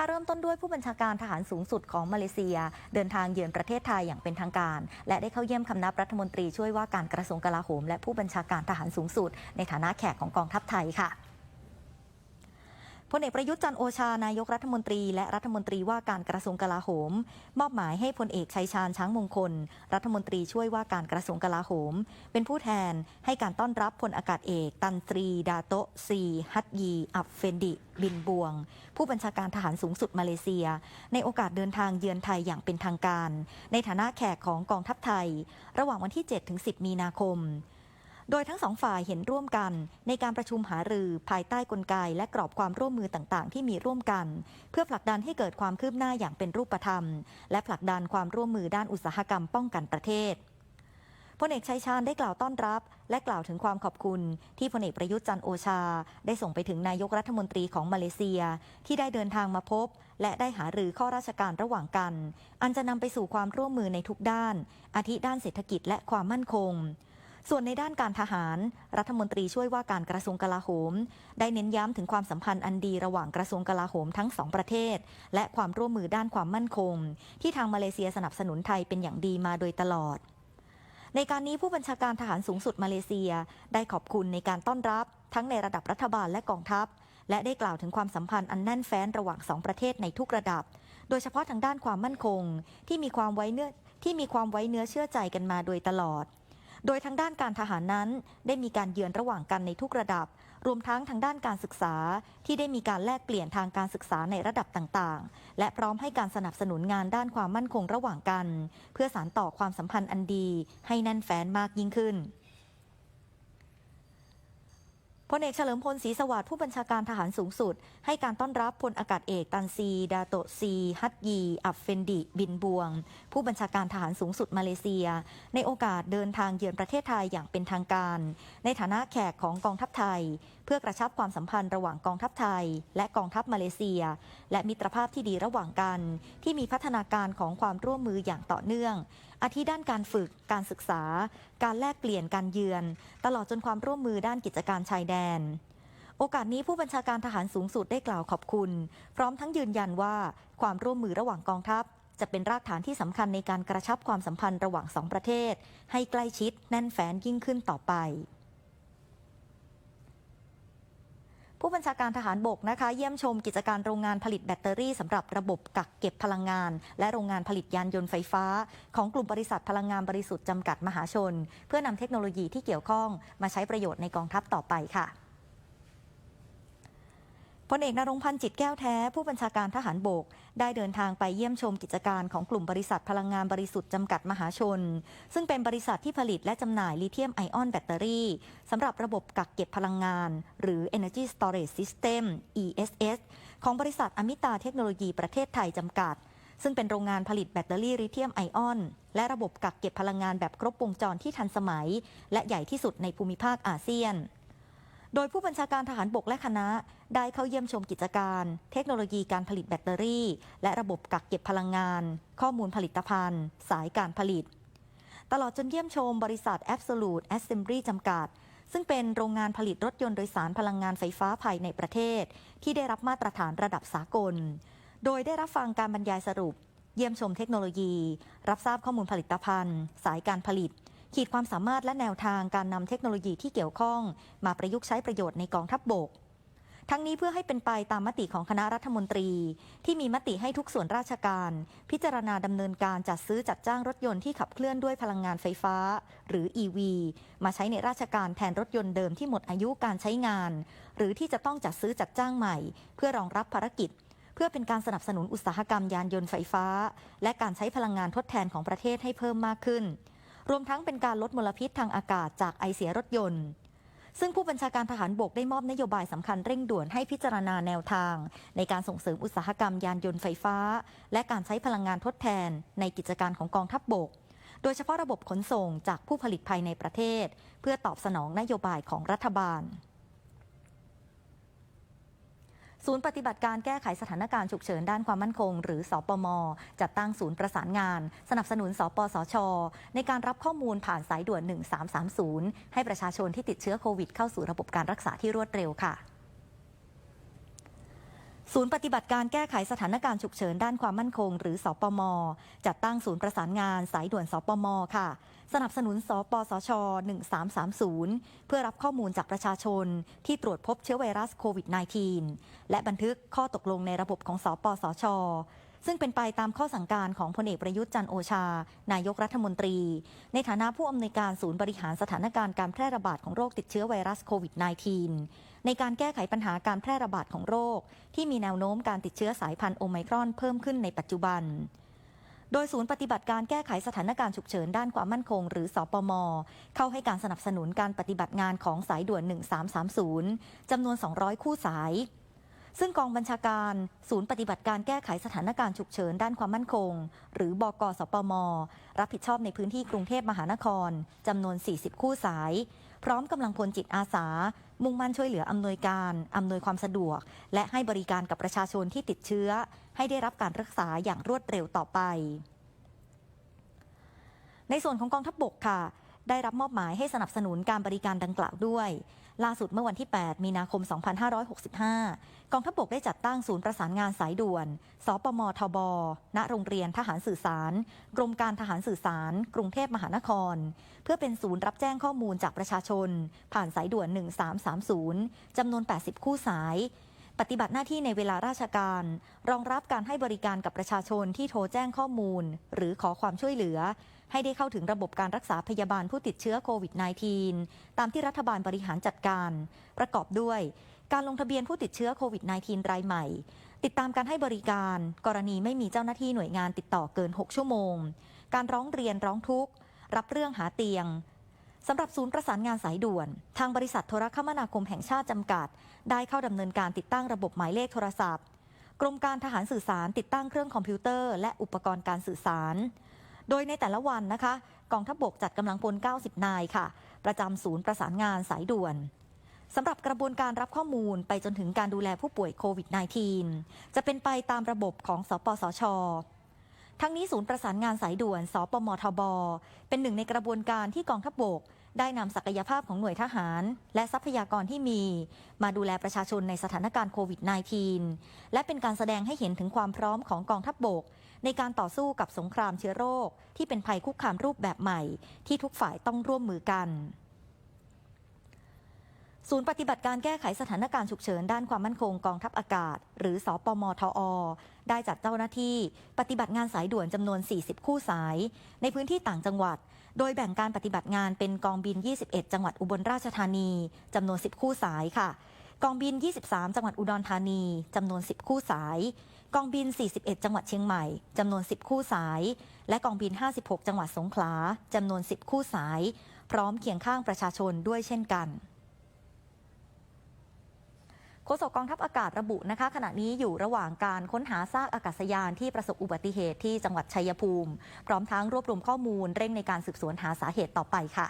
คะเริ่มต้นด้วยผู้บัญชาการทหารสูงสุดของมาเลเซีย เดินทางเยือนประเทศไทยอย่างเป็นทางการ และได้เข้าเยี่ยมคำนับรัฐมนตรีช่วยว่าการกระทรวงกลาโหม และผู้บัญชาการทหารสูงสุด ในฐานะแขกของกองทัพไทยค่ะ พลเอกประยุทธ์จันโอชานายกรัฐมนตรีและรัฐมนตรีว่าการกระทรวงกลาโหม มอบหมายให้พลเอกชัยชาญช้างมงคล รัฐมนตรีช่วยว่าการกระทรวงกลาโหม เป็นผู้แทนให้การต้อนรับพลอากาศเอก ตันตรี ดาโตซี ฮัตยี อับเฟนดิ บินบวง ผู้บัญชาการทหารสูงสุดมาเลเซีย ในโอกาสเดินทางเยือนไทยอย่างเป็นทางการ ในฐานะแขกของกองทัพไทย ระหว่างวันที่ 7-10 มีนาคม โดยทั้งสองฝ่ายเห็นร่วมกัน ในการประชุมหารือภายใต้กลไกและกรอบความร่วมมือต่างๆ ที่มีร่วมกัน เพื่อผลักดันให้เกิดความคืบหน้าอย่างเป็นรูปธรรม และผลักดันความร่วมมือด้านอุตสาหกรรมป้องกันประเทศพลเอกชัยชาญได้กล่าวต้อนรับ และกล่าวถึงความขอบคุณที่พลเอกประยุทธ์จันโอชา ได้ส่งไปถึงนายกรัฐมนตรีของมาเลเซีย ที่ได้เดินทางมาพบ และได้หารือข้อราชการระหว่างกัน อันจะนำไปสู่ความร่วมมือในทุกด้าน อาทิด้านเศรษฐกิจและความมั่นคง ส่วนในด้านการทหาร รัฐมนตรีช่วยว่าการกระทรวงกลาโหม ได้เน้นย้ำถึงความสัมพันธ์อันดีระหว่างกระทรวงกลาโหมทั้งสองประเทศ และความร่วมมือด้านความมั่นคง ที่ทางมาเลเซียสนับสนุนไทยเป็นอย่างดีมาโดยตลอด ในการนี้ผู้บัญชาการทหารสูงสุดมาเลเซีย ได้ขอบคุณในการต้อนรับ ทั้งในระดับรัฐบาลและกองทัพ และได้กล่าวถึงความสัมพันธ์อันแน่นแฟ้นระหว่างสองประเทศในทุกระดับ โดยเฉพาะทางด้านความมั่นคง ที่มีความไว้เนื้อที่มีความไว้เนื้อเชื่อใจกันมาโดยตลอด โดยทางด้านการทหารนั้น ได้มีการเยือนระหว่างกันในทุกระดับ รวมทั้งทางด้านการศึกษา ที่ได้มีการแลกเปลี่ยนทางการศึกษาในระดับต่างๆ และพร้อมให้การสนับสนุนงานด้านความมั่นคงระหว่างกัน เพื่อสานต่อความสัมพันธ์อันดี ให้แน่นแฟ้นมากยิ่งขึ้น พลเอกเฉลิมพลศรีสวัสดิ์ผู้บัญชาการทหารสูงสุด ให้การต้อนรับพลอากาศเอกตันซี ดาโตซี ฮัตยี อับเฟนดิ บินบวง ผู้บัญชาการทหารสูงสุดมาเลเซีย ในโอกาสเดินทางเยือนประเทศไทยอย่างเป็นทางการ ในฐานะแขกของกองทัพไทยเพื่อกระชับความสัมพันธ์ระหว่างกองทัพไทย และกองทัพมาเลเซีย และมิตรภาพที่ดีระหว่างกัน ที่มีพัฒนาการของความร่วมมืออย่างต่อเนื่อง อาทิด้านการฝึก การศึกษา การแลกเปลี่ยนการเยือน ตลอดจนความร่วมมือด้านกิจการชายแดนโอกาสนี้ผู้บัญชาการทหารสูงสุดได้กล่าวขอบคุณ พร้อมทั้งยืนยันว่าความร่วมมือระหว่างกองทัพ จะเป็นรากฐานที่สำคัญในการกระชับความสัมพันธ์ระหว่างสองประเทศ ให้ใกล้ชิดแน่นแฟ้นยิ่งขึ้นต่อไป ผู้บัญชาการทหารบกนะคะ เยี่ยมชมกิจการโรงงานผลิตแบตเตอรี่สำหรับระบบกักเก็บพลังงาน และโรงงานผลิตยานยนต์ไฟฟ้า ของกลุ่มบริษัทพลังงานบริสุทธิ์จำกัดมหาชน เพื่อนำเทคโนโลยีที่เกี่ยวข้องมาใช้ประโยชน์ในกองทัพต่อไปค่ะ พลเอกนรงพันธ์จิตแก้วแท้ ผู้บัญชาการทหารบก ได้เดินทางไปเยี่ยมชมกิจการของกลุ่มบริษัทพลังงานบริสุทธิ์จำกัดมหาชน ซึ่งเป็นบริษัทที่ผลิตและจำหน่ายลิเธียมไอออนแบตเตอรี่สำหรับระบบกักเก็บพลังงาน หรือ Energy Storage System ESS ของบริษัทอมิตาเทคโนโลยีประเทศไทยจำกัด ซึ่งเป็นโรงงานผลิตแบตเตอรี่ลิเธียมไอออน และระบบกักเก็บพลังงานแบบครบวงจรที่ทันสมัย และใหญ่ที่สุดในภูมิภาคอาเซียน โดยผู้บัญชาการทหารบกและคณะ ได้เข้าเยี่ยมชมกิจการ เทคโนโลยีการผลิตแบตเตอรี่ และระบบกักเก็บพลังงาน ข้อมูลผลิตภัณฑ์ สายการผลิต ตลอดจนเยี่ยมชมบริษัท Absolute Assembly จำกัด ซึ่งเป็นโรงงานผลิตรถยนต์โดยสารพลังงานไฟฟ้าภายในประเทศ ที่ได้รับมาตรฐานระดับสากล โดยได้รับฟังการบรรยายสรุป เยี่ยมชมเทคโนโลยี รับทราบข้อมูลผลิตภัณฑ์ สายการผลิต ขีดความสามารถและแนวทางการนำเทคโนโลยีที่เกี่ยวข้อง มาประยุกต์ใช้ประโยชน์ในกองทัพบบก ทั้งนี้เพื่อให้เป็นไปตามมติของคณะรัฐมนตรี ที่มีมติให้ทุกส่วนราชการ พิจารณาดำเนินการจัดซื้อจัดจ้างรถยนต์ที่ขับเคลื่อนด้วยพลังงานไฟฟ้า หรือ EV มาใช้ในราชการแทนรถยนต์เดิมที่หมดอายุการใช้งาน หรือที่จะต้องจัดซื้อจัดจ้างใหม่ เพื่อรองรับภารกิจเพื่อเป็นการสนับสนุนอุตสาหกรรมยานยนต์ไฟฟ้า และการใช้พลังงานทดแทนของประเทศให้เพิ่มมากขึ้น รวมทั้งเป็นการลดมลพิษทางอากาศจากไอเสียรถยนต์ ซึ่งผู้บัญชาการทหารบกได้มอบนโยบายสำคัญเร่งด่วนให้พิจารณาแนวทาง ในการส่งเสริมอุตสาหกรรมยานยนต์ไฟฟ้า และการใช้พลังงานทดแทน ในกิจการของกองทัพบบก โดยเฉพาะระบบขนส่งจากผู้ผลิตภายในประเทศ เพื่อตอบสนองนโยบายของรัฐบาล ศูนย์ปฏิบัติการแก้ไขสถานการณ์ฉุกเฉินด้านความมั่นคง หรือสอปม จัดตั้งศูนย์ประสานงาน สนับสนุนสปสช ในการรับข้อมูลผ่านสายด่วน 1330 ให้ประชาชนที่ติดเชื้อโควิด เข้าสู่ระบบการรักษาที่รวดเร็วค่ะศูนย์ปฏิบัติการแก้ไขสถานการณ์ฉุกเฉินด้านความมั่นคง หรือสปม จัดตั้งศูนย์ประสานงานสายด่วนสปมค่ะ สนับสนุนสปสช 1330 เพื่อรับข้อมูลจากประชาชนที่ตรวจพบเชื้อไวรัสโควิด -19 และบันทึกข้อตกลงในระบบของสปสช ซึ่งเป็นไปตามข้อสั่งการของพลเอกประยุทธ์จันโอชา นายกรัฐมนตรี ในฐานะผู้อำนวยการศูนย์บริหารสถานการณ์การแพร่ระบาดของโรคติดเชื้อไวรัสโควิด -19 ในการแก้ไขปัญหาการแพร่ระบาดของโรค ที่มีแนวโน้มการติดเชื้อสายพันธุ์โอไมครอนเพิ่มขึ้นในปัจจุบัน โดยศูนย์ปฏิบัติการแก้ไขสถานการณ์ฉุกเฉินด้านความมั่นคง หรือสปม เข้าให้การสนับสนุนการปฏิบัติงานของสายด่วน 1330 จำนวน 200 คู่สาย ซึ่งกองบัญชาการ ศูนย์ปฏิบัติการแก้ไขสถานการณ์ฉุกเฉินด้านความมั่นคง หรือบกสปม รับผิดชอบในพื้นที่กรุงเทพมหานครจำนวน 40 คู่สาย พร้อมกำลังพลจิตอาสา มุ่งมั่นช่วยเหลืออำนวยการอำนวยความสะดวก และให้บริการกับประชาชนที่ติดเชื้อ ให้ได้รับการรักษาอย่างรวดเร็วต่อไป ในส่วนของกองทัพบบกค่ะ ได้รับมอบหมายให้สนับสนุนการบริการดังกล่าวด้วย ล่าสุดเมื่อวันที่ 8 มีนาคม 2565 กองทัพบบกได้จัดตั้งศูนย์ประสานงานสายด่วน สปมทบ ณ โรงเรียนทหารสื่อสาร กรมการทหารสื่อสาร กรุงเทพมหานคร เพื่อเป็นศูนย์รับแจ้งข้อมูลจากประชาชน ผ่านสายด่วน 1330 จำนวน 80 คู่สาย ปฏิบัติหน้าที่ในเวลาราชการ รองรับการให้บริการกับประชาชนที่โทรแจ้งข้อมูล หรือขอความช่วยเหลือ ให้ได้เข้าถึงระบบการรักษาพยาบาลผู้ติดเชื้อโควิด -19 ตามที่รัฐบาลบริหารจัดการ ประกอบด้วย การลงทะเบียนผู้ติดเชื้อโควิด -19 รายใหม่ ติดตามการให้บริการ กรณีไม่มีเจ้าหน้าที่หน่วยงานติดต่อเกิน 6 ชั่วโมง การร้องเรียนร้องทุกข์ รับเรื่องหาเตียง สำหรับศูนย์ประสานงานสายด่วน ทางบริษัทโทรคมนาคมแห่งชาติจำกัด ได้เข้าดำเนินการติดตั้งระบบหมายเลขโทรศัพท์ กรมการทหารสื่อสารติดตั้งเครื่องคอมพิวเตอร์ และอุปกรณ์การสื่อสาร โดยในแต่ละวันนะคะ กองทัพบบกจัดกำลังพล 90 นายค่ะ ประจำศูนย์ประสานงานสายด่วนสำหรับกระบวนการรับข้อมูลไปจนถึงการดูแลผู้ป่วยโควิด -19 จะเป็นไปตามระบบของสปสช ทั้งนี้ศูนย์ประสานงานสายด่วนสปมทบ เป็นหนึ่งในกระบวนการที่กองทัพบบก ได้นำศักยภาพของหน่วยทหาร และทรัพยากรที่มี มาดูแลประชาชนในสถานการณ์โควิด -19 และเป็นการแสดงให้เห็นถึงความพร้อมของกองทัพบบก ในการต่อสู้กับสงครามเชื้อโรค ที่เป็นภัยคุกคามรูปแบบใหม่ ที่ทุกฝ่ายต้องร่วมมือกันศูนย์ปฏิบัติการแก้ไขสถานการณ์ฉุกเฉินด้านความมั่นคงกองทัพอากาศ หรือสอปมทอ ได้จัดเจ้าหน้าที่ ปฏิบัติงานสายด่วนจำนวน 40 คู่สาย ในพื้นที่ต่างจังหวัด โดยแบ่งการปฏิบัติงานเป็นกองบิน 21 จังหวัดอุบลราชธานีจำนวน 10 คู่สายค่ะ กองบิน 23 จังหวัดอุดรธานีจำนวน 10 คู่สาย กองบิน 41 จังหวัดเชียงใหม่จำนวน 10 คู่สาย และกองบิน 56 จังหวัดสงขลาจำนวน 10 คู่สาย พร้อมเคียงข้างประชาชนด้วยเช่นกัน โฆษกกองทัพอากาศระบุนะคะ ขณะนี้อยู่ระหว่างการค้นหาซากอากาศยานที่ประสบอุบัติเหตุที่จังหวัดชัยภูมิ พร้อมทั้งรวบรวมข้อมูลเร่งในการสืบสวนหาสาเหตุต่อไปค่ะ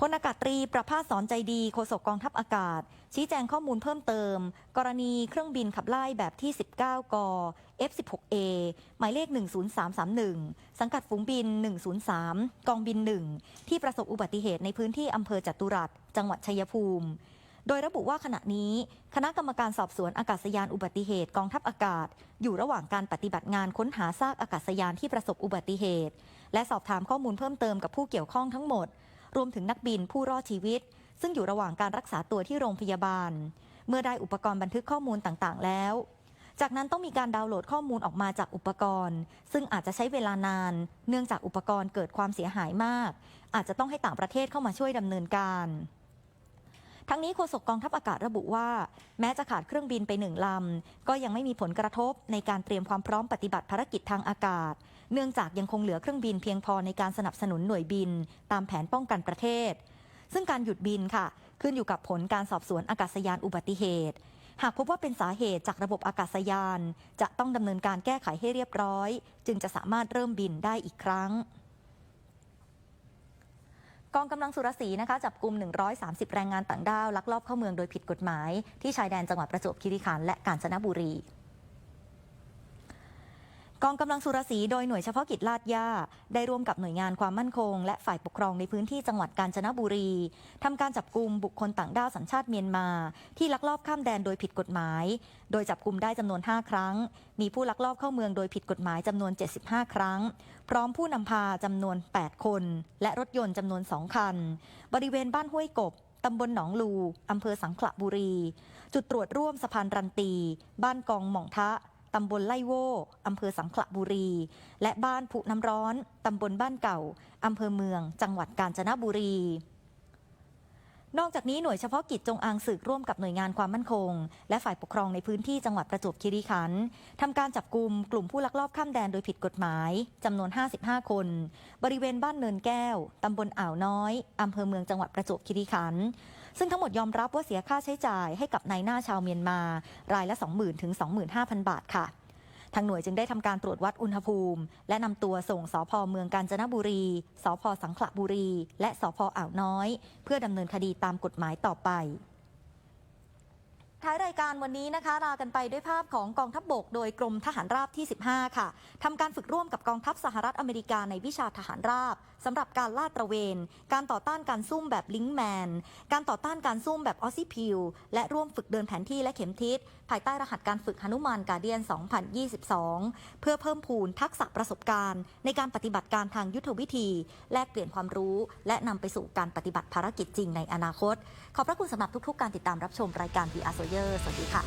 พลอากาศตรีประภาสสอนใจดีโฆษกกองทัพอากาศ ชี้แจงข้อมูลเพิ่มเติม กรณีเครื่องบินขับไล่แบบที่ 19 ก F16A หมายเลข 10331 สังกัดฝูงบิน 103 กองบิน 1 ที่ประสบอุบัติเหตุในพื้นที่อำเภอจตุรัส จังหวัดชัยภูมิ โดยระบุว่าขณะนี้ คณะกรรมการสอบสวนอากาศยานอุบัติเหตุกองทัพอากาศ อยู่ระหว่างการปฏิบัติงานค้นหาซากอากาศยานที่ประสบอุบัติเหตุ และสอบถามข้อมูลเพิ่มเติมกับผู้เกี่ยวข้องทั้งหมด รวมถึงนักบินผู้รอดชีวิต ซึ่งอยู่ระหว่างการรักษาตัวที่โรงพยาบาล เมื่อได้อุปกรณ์บันทึกข้อมูลต่างๆ แล้ว จากนั้นต้องมีการดาวน์โหลดข้อมูลออกมาจากอุปกรณ์ ซึ่งอาจจะใช้เวลานาน เนื่องจากอุปกรณ์เกิดความเสียหายมาก อาจจะต้องให้ต่างประเทศเข้ามาช่วยดำเนินการ ทั้งนี้โฆษกกองทัพอากาศระบุว่า แม้จะขาดเครื่องบินไปหนึ่งลำ ก็ยังไม่มีผลกระทบในการเตรียมความพร้อมปฏิบัติภารกิจทางอากาศ เนื่องจากยังคงเหลือเครื่องบินเพียงพอในการสนับสนุนหน่วยบิน ตามแผนป้องกันประเทศ ซึ่งการหยุดบินค่ะ ขึ้นอยู่กับผลการสอบสวนอากาศยานอุบัติเหตุหากพบว่าเป็นสาเหตุจากระบบอากาศยาน จะต้องดำเนินการแก้ไขให้เรียบร้อย จึงจะสามารถเริ่มบินได้อีกครั้ง กองกำลังสุรศรีนะคะจับกลุ่ม 130 แรงงานต่างด้าวลักลอบเข้าเมืองโดยผิดกฎหมาย ที่ชายแดนจังหวัดประจวบคีรีขันธ์และกาญจนบุรี กองกำลังสุรศรีโดยหน่วยเฉพาะกิจลาดย่าได้ร่วมกับหน่วยงานความมั่นคง และฝ่ายปกครองในพื้นที่จังหวัดกาญจนบุรีทำการจับกลุ่มบุคคลต่างด้าวสัญชาติเมียนมา ที่ลักลอบข้ามแดนโดยผิดกฎหมาย โดยจับกลุ่มได้จำนวน 5 ครั้ง มีผู้ลักลอบเข้าเมืองโดยผิดกฎหมายจำนวน 75 ครั้ง พร้อมผู้นำพาจำนวน 8 คน และรถยนต์จำนวน 2 คัน บริเวณบ้านห้วยกบตำบลหนองลู อำเภอสังขละบุรี จุดตรวจร่วมสะพานรันตี บ้านกองหม่องทะ ตำบลไล่โวอำเภอสังขละบุรี และบ้านผุน้ำร้อน ตำบลบ้านเก่า อำเภอเมือง จังหวัดกาญจนบุรี นอกจากนี้หน่วยเฉพาะกิจจงอางศึกร่วมกับหน่วยงานความมั่นคง และฝ่ายปกครองในพื้นที่จังหวัดประจวบคีรีขันธ์ทำการจับกลุ่มกลุ่มผู้ลักลอบข้ามแดนโดยผิดกฎหมายจำนวน 55 คน บริเวณบ้านเนินแก้วตำบลอ่าวน้อยอำเภอเมืองจังหวัดประจวบคีรีขันธ์ ซึ่งทั้งหมดยอมรับว่าเสียค่าใช้จ่ายให้กับนายหน้าชาวเมียนมา รายละ 20,000ถึง25,000 บาทค่ะทางหน่วยจึงได้ทำการตรวจวัดอุณหภูมิ และนำตัวส่งสพเมืองกาญจนบุรี สพสังขละบุรี และสพอ่าวน้อย เพื่อดำเนินคดีตามกฎหมายต่อไป ท้ายรายการวันนี้นะคะลากันไปด้วยภาพของกองทัพบบก โดยกรมทหารราบที่ 15 ค่ะทำการฝึกร่วมกับกองทัพสหรัฐอเมริกาในวิชาทหารราบ สำหรับการลาดตระเวน การต่อต้านการซุ่มแบบลิงแมน การต่อต้านการซุ่มแบบออซิพิวและร่วมฝึกเดินแผนที่และเข็มทิศ ภายใต้รหัสการฝึกหนุมานกาเดียน 2022 เพื่อเพิ่มพูนทักษะประสบการณ์ ในการปฏิบัติการทางยุทธวิธี แลกเปลี่ยนความรู้ และนำไปสู่การปฏิบัติภารกิจจริงในอนาคต ขอบพระคุณสำหรับทุกๆ การติดตามรับชมรายการ VR s o y e r สวัสดีค่ะ